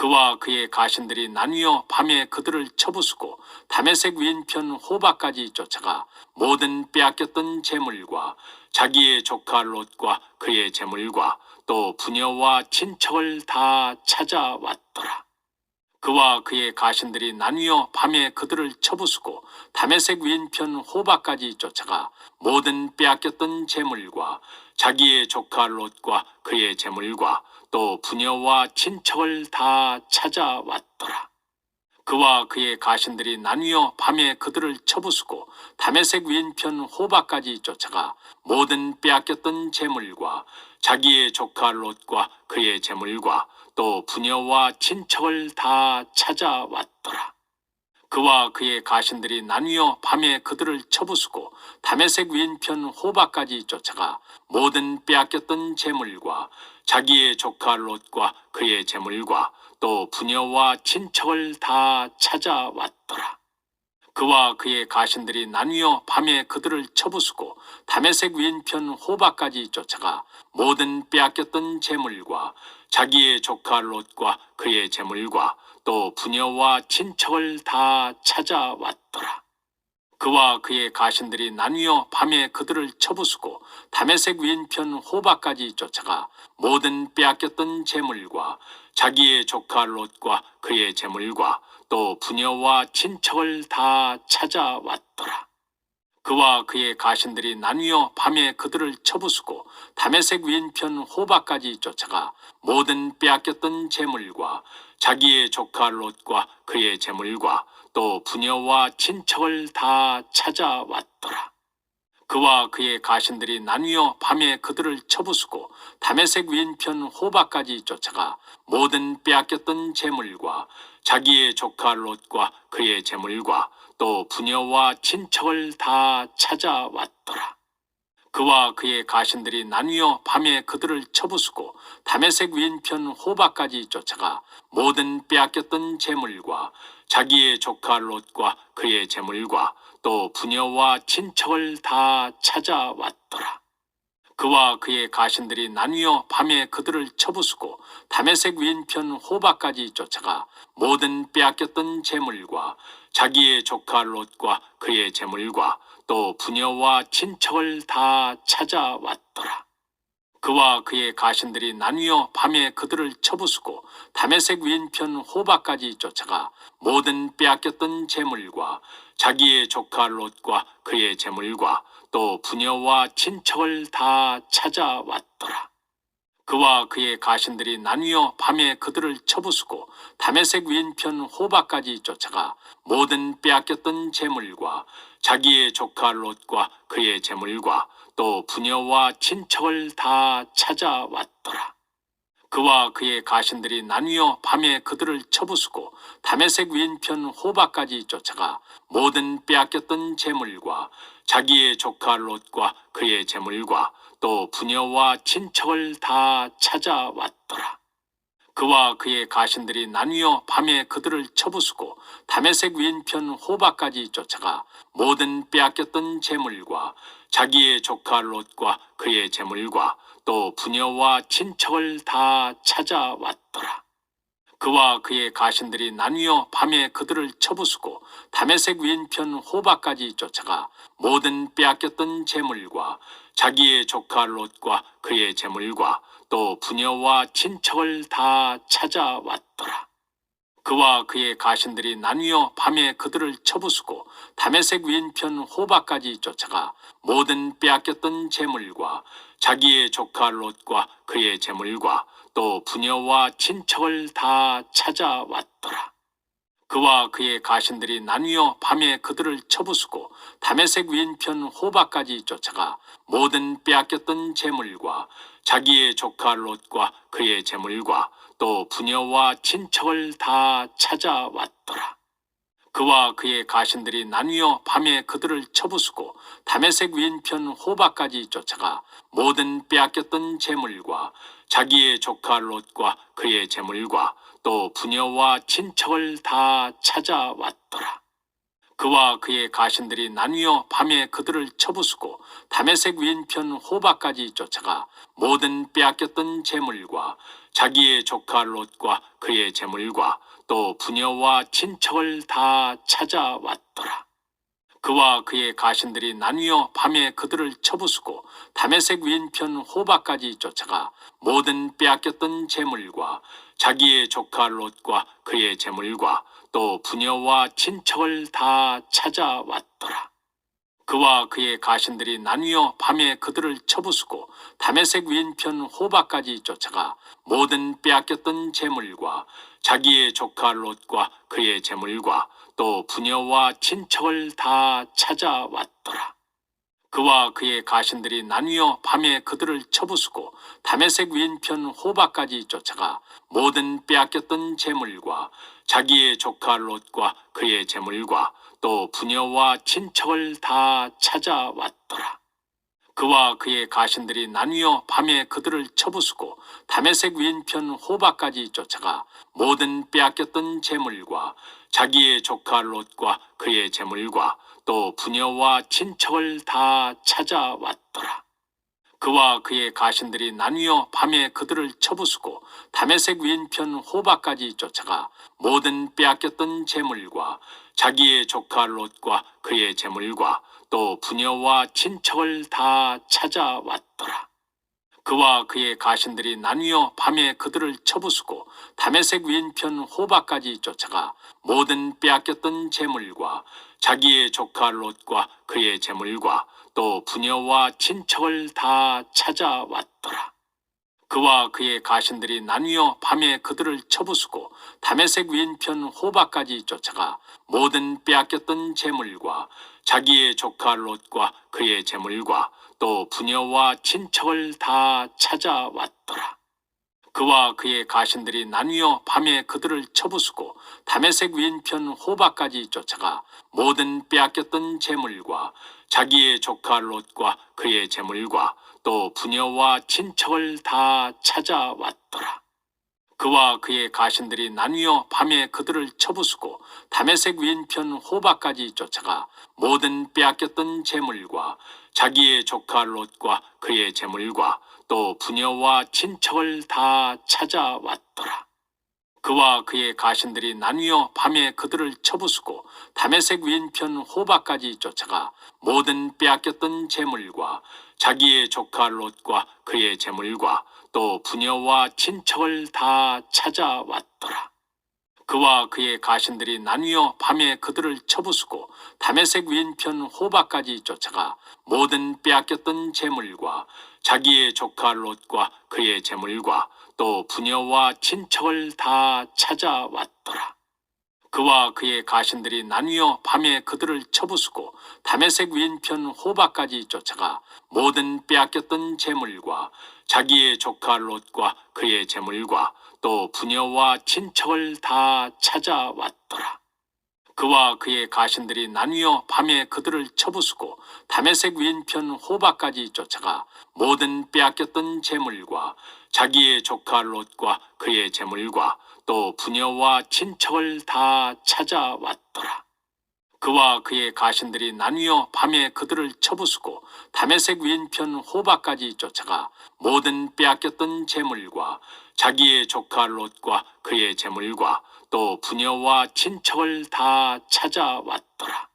그와 그의 가신들이 나뉘어 밤에 그들을 쳐부수고 담에색 위인편 호바까지 쫓아가 모든 빼앗겼던 재물과 자기의 조카 롯과 그의 재물과 또 부녀와 친척을 다 찾아왔더라. 그와 그의 가신들이 나뉘어 밤에 그들을 쳐부수고 담에색 위인편 호바까지 쫓아가 모든 빼앗겼던 재물과 자기의 조카 롯과 그의 재물과 또 부녀와 친척을 다 찾아왔더라. 그와 그의 가신들이 나뉘어 밤에 그들을 쳐부수고 담에색 위인편 호바까지 쫓아가 모든 빼앗겼던 재물과 자기의 조카 롯과 그의 재물과 또 부녀와 친척을 다 찾아왔더라. 그와 그의 가신들이 나뉘어 밤에 그들을 쳐부수고 담에색 위인편 호바까지 쫓아가 모든 빼앗겼던 재물과 자기의 조카 롯과 그의 재물과 또 부녀와 친척을 다 찾아왔더라. 그와 그의 가신들이 나뉘어 밤에 그들을 쳐부수고 담에색 위인편 호바까지 쫓아가 모든 빼앗겼던 재물과 자기의 조카 롯과 그의 재물과 또 부녀와 친척을 다 찾아왔더라. 그와 그의 가신들이 나뉘어 밤에 그들을 쳐부수고 담에색 위인편 호바까지 쫓아가 모든 빼앗겼던 재물과 자기의 조카 롯과 그의 재물과 또 부녀와 친척을 다 찾아왔더라. 그와 그의 가신들이 나뉘어 밤에 그들을 쳐부수고 담에색 위인편 호바까지 쫓아가 모든 빼앗겼던 재물과 자기의 조카 롯과 그의 재물과 또 부녀와 친척을 다 찾아왔더라. 그와 그의 가신들이 나뉘어 밤에 그들을 쳐부수고 담에색 위인편 호바까지 쫓아가 모든 빼앗겼던 재물과 자기의 조카 롯과 그의 재물과 또 부녀와 친척을 다 찾아왔더라. 그와 그의 가신들이 나뉘어 밤에 그들을 쳐부수고 담에색 위인편 호바까지 쫓아가 모든 빼앗겼던 재물과 자기의 조카 롯과 그의 재물과 또 부녀와 친척을 다 찾아왔더라. 그와 그의 가신들이 나뉘어 밤에 그들을 쳐부수고 담에색 위인편 호바까지 쫓아가 모든 빼앗겼던 재물과 자기의 조카 롯과 그의 재물과 또 부녀와 친척을 다 찾아왔더라. 그와 그의 가신들이 나뉘어 밤에 그들을 쳐부수고 담에색 위인편 호바까지 쫓아가 모든 빼앗겼던 재물과 자기의 조카 롯과 그의 재물과 또 부녀와 친척을 다 찾아왔더라. 그와 그의 가신들이 나뉘어 밤에 그들을 쳐부수고 담에색 위인편 호바까지 쫓아가 모든 빼앗겼던 재물과 자기의 조카 롯과 그의 재물과 또 부녀와 친척을 다 찾아왔더라. 그와 그의 가신들이 나뉘어 밤에 그들을 쳐부수고 담에색 위인편 호바까지 쫓아가 모든 빼앗겼던 재물과 자기의 조카 롯과 그의 재물과 또 부녀와 친척을 다 찾아왔더라. 그와 그의 가신들이 나뉘어 밤에 그들을 쳐부수고 담에색 위인편 호바까지 쫓아가 모든 빼앗겼던 재물과 자기의 조카 롯과 그의 재물과 또 부녀와 친척을 다 찾아왔더라. 그와 그의 가신들이 나뉘어 밤에 그들을 쳐부수고 담에색 위인편 호바까지 쫓아가 모든 빼앗겼던 재물과 자기의 조카 롯과 그의 재물과 또 부녀와 친척을 다 찾아왔더라. 그와 그의 가신들이 나뉘어 밤에 그들을 쳐부수고 담에색 위인편 호바까지 쫓아가 모든 빼앗겼던 재물과 자기의 조카 롯과 그의 재물과 또 부녀와 친척을 다 찾아왔더라. 그와 그의 가신들이 나뉘어 밤에 그들을 쳐부수고 담에색 위인편 호바까지 쫓아가 모든 빼앗겼던 재물과 자기의 조카 롯과 그의 재물과 또 부녀와 친척을 다 찾아왔더라. 그와 그의 가신들이 나뉘어 밤에 그들을 쳐부수고 담에색 위인편 호바까지 쫓아가 모든 빼앗겼던 재물과 자기의 조카 롯과 그의 재물과 또 부녀와 친척을 다 찾아왔더라. 그와 그의 가신들이 나뉘어 밤에 그들을 쳐부수고 담에색 왼편 호박까지 쫓아가 모든 빼앗겼던 재물과 자기의 조카 롯과 그의 재물과 또 부녀와 친척을 다 찾아왔더라. 그와 그의 가신들이 나뉘어 밤에 그들을 쳐부수고 담에색 왼편 호박까지 쫓아가 모든 빼앗겼던 재물과 자기의 조카 롯과 그의 재물과 또 부녀와 친척을 다 찾아왔더라. 그와 그의 가신들이 나뉘어 밤에 그들을 쳐부수고 담에색 왼편 호박까지 쫓아가 모든 빼앗겼던 재물과 자기의 조카 롯과 그의 재물과 또 부녀와 친척을 다 찾아왔더라. 그와 그의 가신들이 나뉘어 밤에 그들을 쳐부수고 담에색 왼편 호박까지 쫓아가 모든 빼앗겼던 재물과 자기의 조카 롯과 그의 재물과 또 부녀와 친척을 다 찾아왔더라. 그와 그의 가신들이 나뉘어 밤에 그들을 쳐부수고 담에색 왼편 호박까지 쫓아가 모든 빼앗겼던 재물과 자기의 조카 롯과 그의 재물과 또 부녀와 친척을 다 찾아왔더라. 그와 그의 가신들이 나뉘어 밤에 그들을 쳐부수고 담에색 왼편 호박까지 쫓아가 모든 빼앗겼던 재물과 자기의 조카 롯과 그의 재물과 또 부녀와 친척을 다 찾아왔더라. 그와 그의 가신들이 나뉘어 밤에 그들을 쳐부수고 담에색 왼편 호박까지 쫓아가 모든 빼앗겼던 재물과 자기의 조카 롯과 그의 재물과 또 부녀와 친척을 다 찾아왔더라. 그와 그의 가신들이 나뉘어 밤에 그들을 쳐부수고 담에색 왼편 호박까지 쫓아가 모든 빼앗겼던 재물과 자기의 조카 롯과 그의 재물과 또 부녀와 친척을 다 찾아왔더라. 그와 그의 가신들이 나뉘어 밤에 그들을 쳐부수고 담에색 왼편 호박까지 쫓아가 모든 빼앗겼던 재물과 자기의 조카 롯과 그의 재물과 또 부녀와 친척을 다 찾아왔더라. 그와 그의 가신들이 나뉘어 밤에 그들을 쳐부수고 담에색 왼편 호박까지 쫓아가 모든 빼앗겼던 재물과 자기의 조카 롯과 그의 재물과 또 부녀와 친척을 다 찾아왔더라. 그와 그의 가신들이 나뉘어 밤에 그들을 쳐부수고 담에색 왼편 호박까지 쫓아가 모든 빼앗겼던 재물과 자기의 조카 롯과 그의 재물과 또 부녀와 친척을 다 찾아왔더라. 그와 그의 가신들이 나뉘어 밤에 그들을 쳐부수고 담에색 왼편 호박까지 쫓아가 모든 빼앗겼던 재물과 자기의 조카 롯과 그의 재물과 또 부녀와 친척을 다 찾아왔더라. 그와 그의 가신들이 나뉘어 밤에 그들을 쳐부수고 담에색 왼편 호박까지 쫓아가 모든 빼앗겼던 재물과 자기의 조카 롯과 그의 재물과 또 부녀와 친척을 다 찾아왔더라. 그와 그의 가신들이 나뉘어 밤에 그들을 쳐부수고 담에색 왼편 호박까지 쫓아가 모든 빼앗겼던 재물과 자기의 조카 롯과 그의 재물과 또 부녀와 친척을 다 찾아왔더라. 그와 그의 가신들이 나뉘어 밤에 그들을 쳐부수고 담에색 왼편 호박까지 쫓아가 모든 빼앗겼던 재물과 자기의 조카 롯과 그의 재물과 또 부녀와 친척을 다 찾아왔더라.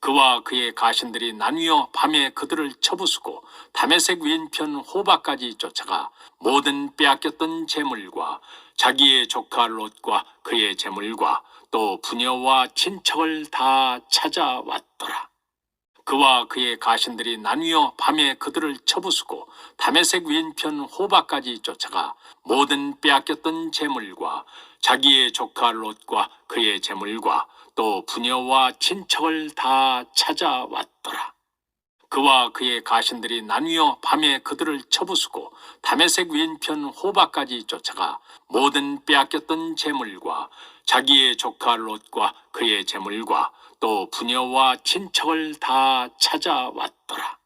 그와 그의 가신들이 나뉘어 밤에 그들을 쳐부수고 담에색 왼편 호박까지 쫓아가 모든 빼앗겼던 재물과 자기의 조카 롯과 그의 재물과 또 부녀와 친척을 다 찾아왔더라. 그와 그의 가신들이 나뉘어 밤에 그들을 쳐부수고 담에색 왼편 호박까지 쫓아가 모든 빼앗겼던 재물과 자기의 조카 롯과 그의 재물과 또 부녀와 친척을 다 찾아왔더라. 그와 그의 가신들이 나뉘어 밤에 그들을 쳐부수고 담에색 왼편 호박까지 쫓아가 모든 빼앗겼던 재물과 자기의 조카 롯과 그의 재물과 또 부녀와 친척을 다 찾아왔더라.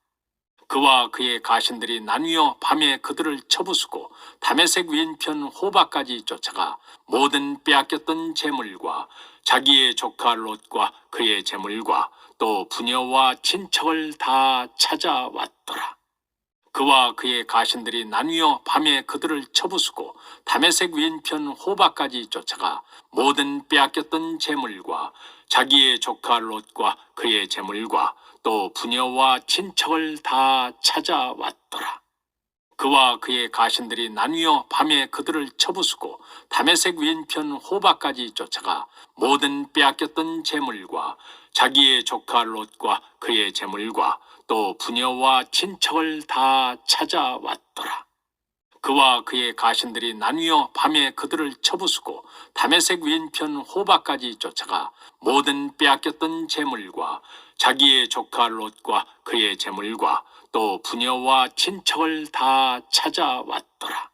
그와 그의 가신들이 나뉘어 밤에 그들을 쳐부수고 담에색 왼편 호박까지 쫓아가 모든 빼앗겼던 재물과 자기의 조카 롯과 그의 재물과 또 부녀와 친척을 다 찾아왔더라. 그와 그의 가신들이 나뉘어 밤에 그들을 쳐부수고 담에색 왼편 호박까지 쫓아가 모든 빼앗겼던 재물과 자기의 조카 롯과 그의 재물과 또 부녀와 친척을 다 찾아왔더라. 그와 그의 가신들이 나뉘어 밤에 그들을 쳐부수고 담에색 왼편 호박까지 쫓아가 모든 빼앗겼던 재물과 자기의 조카 롯과 그의 재물과 또 부녀와 친척을 다 찾아왔더라. 그와 그의 가신들이 나뉘어 밤에 그들을 쳐부수고 담에색 왼편 호박까지 쫓아가 모든 빼앗겼던 재물과 자기의 조카 롯과 그의 재물과 또 부녀와 친척을 다 찾아왔더라.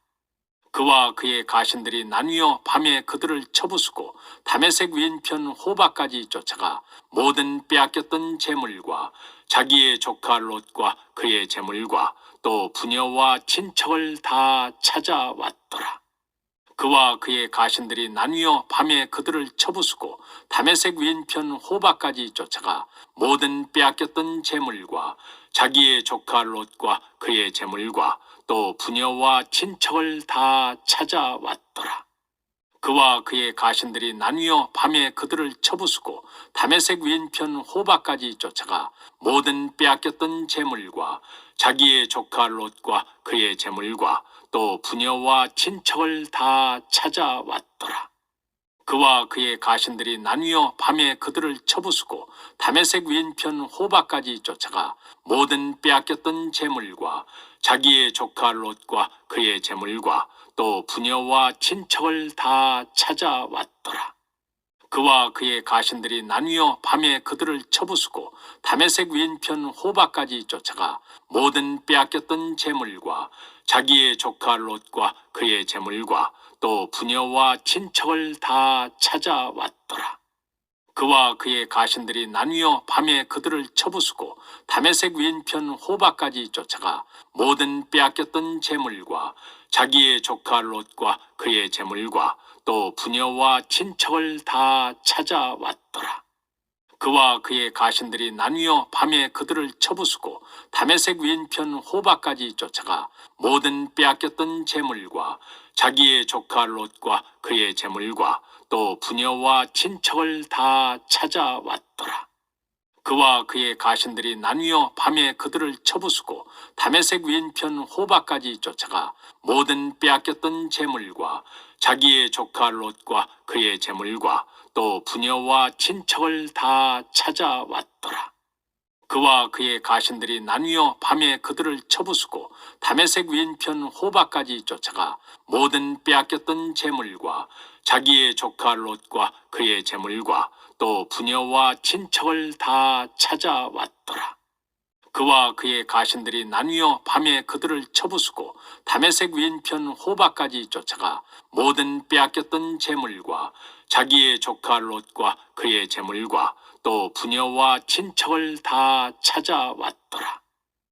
그와 그의 가신들이 나뉘어 밤에 그들을 쳐부수고 담에색 왼편 호박까지 쫓아가 모든 빼앗겼던 재물과 자기의 조카 롯과 그의 재물과 또 부녀와 친척을 다 찾아왔더라. 그와 그의 가신들이 나뉘어 밤에 그들을 쳐부수고 담에색 왼편 호박까지 쫓아가 모든 빼앗겼던 재물과 자기의 조카 롯과 그의 재물과 또 부녀와 친척을 다 찾아왔더라. 그와 그의 가신들이 나뉘어 밤에 그들을 쳐부수고 담에색 왼편 호박까지 쫓아가 모든 빼앗겼던 재물과 자기의 조카 롯과 그의 재물과 또 부녀와 친척을 다 찾아왔더라. 그와 그의 가신들이 나뉘어 밤에 그들을 쳐부수고 담에색 왼편 호박까지 쫓아가 모든 빼앗겼던 재물과 자기의 조카 롯과 그의 재물과 또 부녀와 친척을 다 찾아왔더라. 그와 그의 가신들이 나뉘어 밤에 그들을 쳐부수고 담에색 왼편 호박까지 쫓아가 모든 빼앗겼던 재물과 자기의 조카 롯과 그의 재물과 또 부녀와 친척을 다 찾아왔더라. 그와 그의 가신들이 나뉘어 밤에 그들을 쳐부수고 담에색 왼편 호박까지 쫓아가 모든 빼앗겼던 재물과 자기의 조카 롯과 그의 재물과 또 부녀와 친척을 다 찾아왔더라. 그와 그의 가신들이 나뉘어 밤에 그들을 쳐부수고 담에색 왼편 호박까지 쫓아가 모든 빼앗겼던 재물과 자기의 조카 롯과 그의 재물과 또 부녀와 친척을 다 찾아왔더라. 그와 그의 가신들이 나뉘어 밤에 그들을 쳐부수고 담에색 왼편 호박까지 쫓아가 모든 빼앗겼던 재물과 자기의 조카 롯과 그의 재물과 또 부녀와 친척을 다 찾아왔더라. 그와 그의 가신들이 나뉘어 밤에 그들을 쳐부수고 담에색 왼편 호박까지 쫓아가 모든 빼앗겼던 재물과 자기의 조카 롯과 그의 재물과 또 부녀와 친척을 다 찾아왔더라. 그와 그의 가신들이 나뉘어 밤에 그들을 쳐부수고 담에색 왼편 호박까지 쫓아가 모든 빼앗겼던 재물과 자기의 조카 롯과 그의 재물과 또 부녀와 친척을 다 찾아왔더라.